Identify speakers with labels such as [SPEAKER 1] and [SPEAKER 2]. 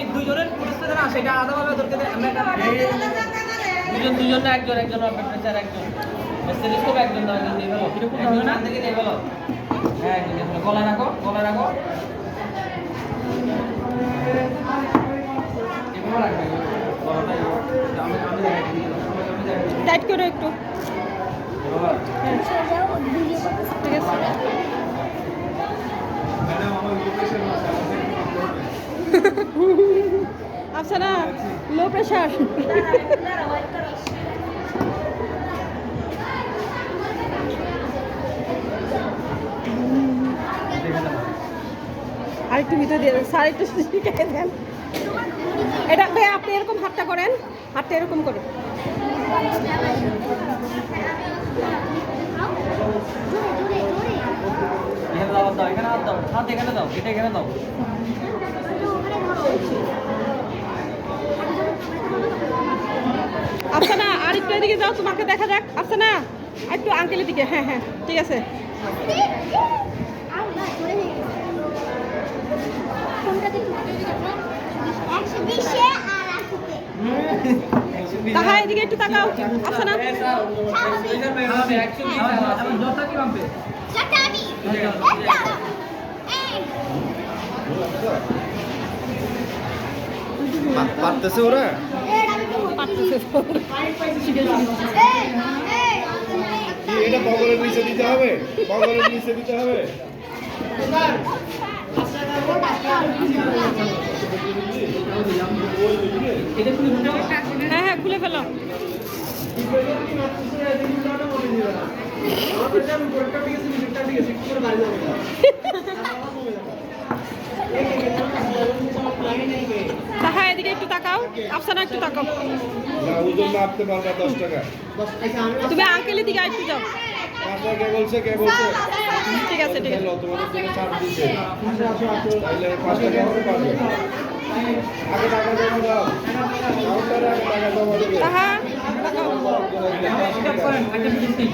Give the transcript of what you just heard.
[SPEAKER 1] দুই দুইজনের পরিস্থিতি না সেটা আলাদাভাবে আমরা দুজন দুজন না একজন একজন প্রেসার একজন। টেলিস্কোপ একজন না একজন নিয়ে ফেলো কীরকম একজন না থেকে নিয়ে ফেলো হ্যাঁ একজন নিয়ে গলায় রাখো গলায় রাখো।
[SPEAKER 2] টাইট করো একটু
[SPEAKER 1] বাবা
[SPEAKER 2] ঠিক আছে আফসানা লো প্রেশার
[SPEAKER 1] দেখে দাও
[SPEAKER 2] আর একটু ভিতরে দিয়ে স্যার একটু শিখে দেন। এটা ভাই, আপনি এরকম হাতটা করেন, হাতটা এরকম করে।
[SPEAKER 1] এখানে দাও এখানে দাও, হাত এখানে দাও, এটা এখানে দাও।
[SPEAKER 2] আফসানা আর একটু এদিকে যাও, তোমাকে দেখা যাক। আফসানা আর একটু আঙ্কেলের দিকে। হ্যাঁ হ্যাঁ ঠিক আছে। তাহা এদিকে একটু তাকাও।
[SPEAKER 1] কি মাপবে
[SPEAKER 3] পারতেছে ওরা?
[SPEAKER 2] পারতেছে তো। শিখে শিখে।
[SPEAKER 3] কি এটা বগলের নিচে দিতে হবে বগলের নিচে দিতে হবে
[SPEAKER 1] এটা খুলে দিতে
[SPEAKER 2] হ্যাঁ হ্যাঁ খুলে ফেলো তাহা এদিকে একটু তাকাও, আফসানা একটু তাকাও।
[SPEAKER 3] ওজন মাপতে পারবা দশ টাকা
[SPEAKER 2] তুমি আঙ্কেলের দিকে একটু যাও।
[SPEAKER 3] কে বলছে কে বলছে
[SPEAKER 2] ঠিক আছে ঠিক আছে।
[SPEAKER 3] তোমাদের জন্য ছাড় তাইলে পাঁচ টাকা পারবে আগে টাকা দাও আগে টাকা
[SPEAKER 1] একটা